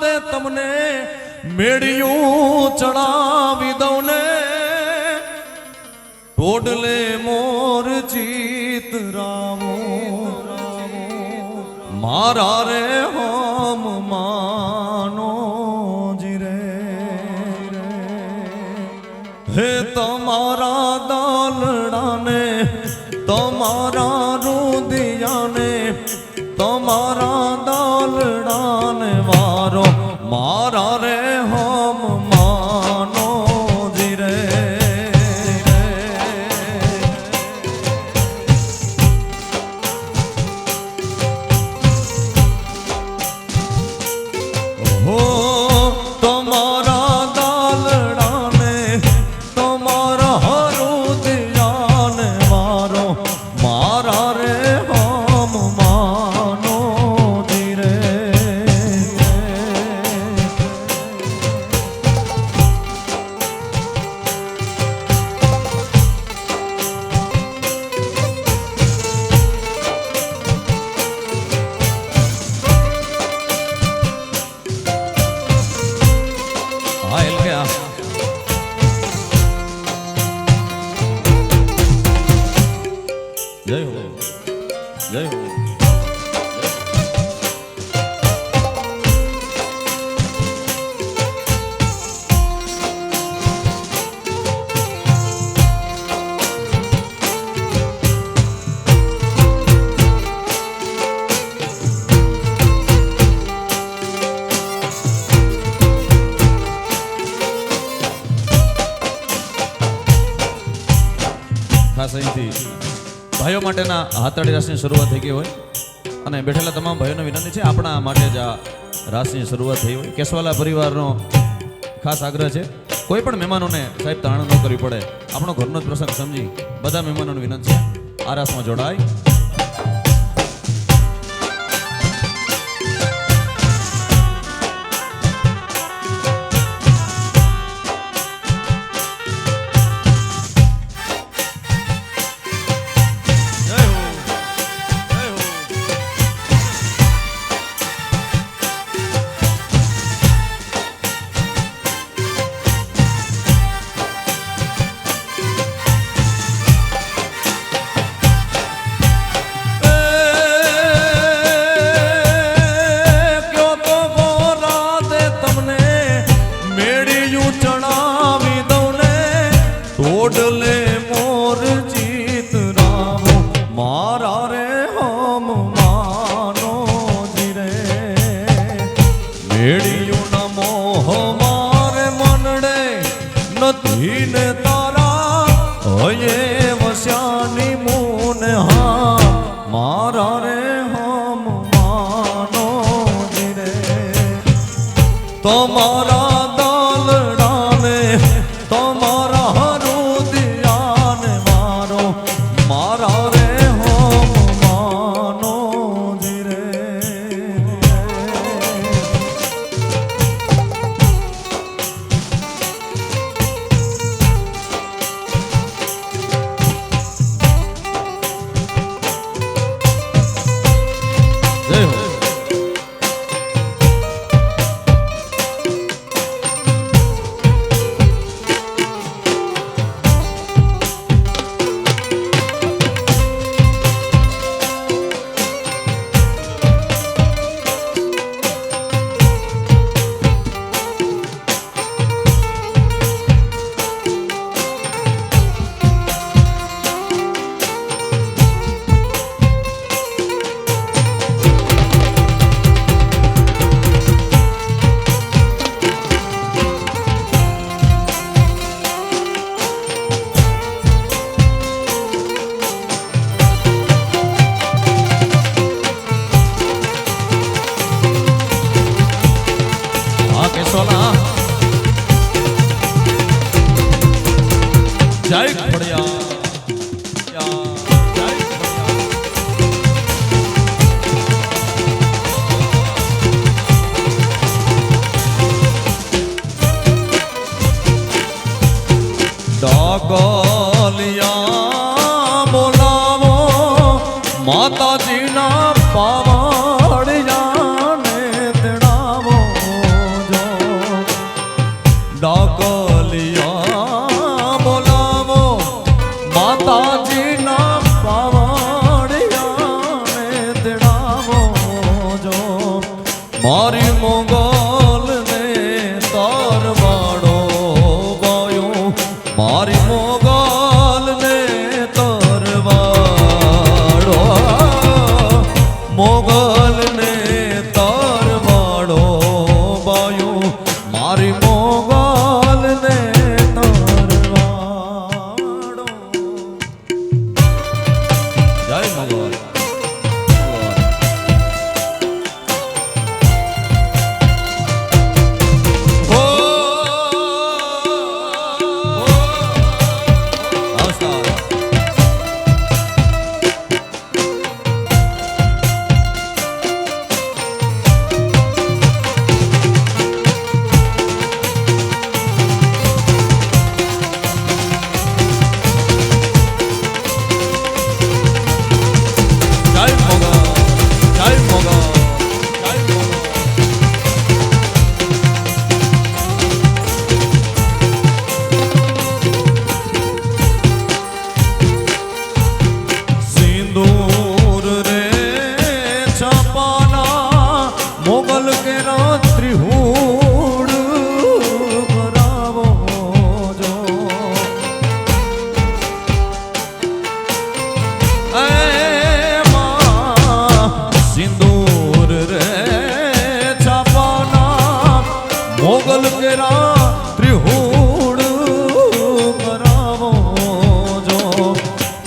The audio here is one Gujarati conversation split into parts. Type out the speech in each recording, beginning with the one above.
રાતે તમને મેળિયું ચડાવી દઉં ને. ટોડલે મોર જીત રામો. મારા રે હોમ માનો જીરે હે તમારા દાલડાને, તમારા રુદિયાને, તમારા ખાસ અહીંથી ભાઈઓ માટેના હાથાળી રાસની શરૂઆત થઈ ગઈ હોય. અને બેઠેલા તમામ ભાઈઓને વિનંતી છે, આપણા માટે જ આ રાસની શરૂઆત થઈ હોય. કેશવાલા પરિવારનો ખાસ આગ્રહ છે, કોઈ પણ મહેમાનોને સાહેબ તાણ ન કરવી પડે. આપણો ઘરનો જ પ્રસંગ સમજી બધા મહેમાનોને વિનંતી છે, આ રાસમાં જોડાય. ஓடலே মরিমগো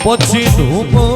我去徒步